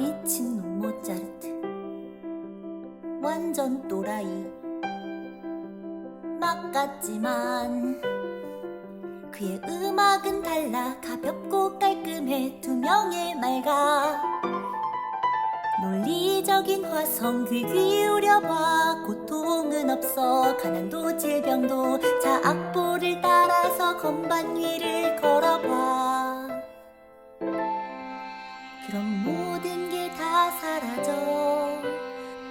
미친놈 모차르트. 완전 또라이. 막 같지만 그의 음악은 달라 가볍고 깔끔해 두 명의 말가 논리적인 화성 귀 기울여봐 고통은 없어 가난도 질병도 자 악보를 따라서 건반 위를 걸어봐. 그럼 모든 게 다 사라져.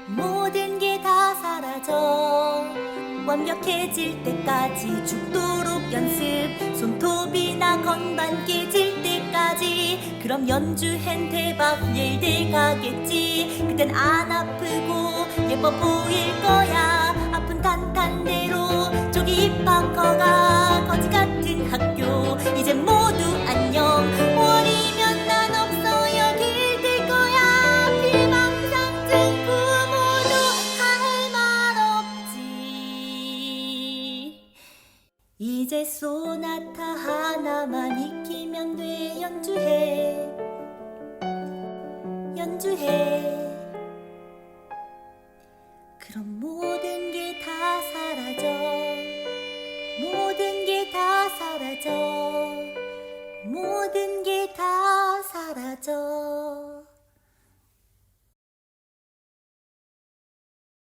모든 게 다 사라져. 완벽해질 때까지 죽도록 연습. 손톱이나 건반 깨질 때까지. 그럼 연주엔 대박 일들 가겠지. 그땐 안 아프고 예뻐 보일 거야 이제 소나타 하나만 익히면 돼. 연주해. 연주해. 그럼 모든 게 다 사라져. 모든 게 다 사라져. 모든 게 다 사라져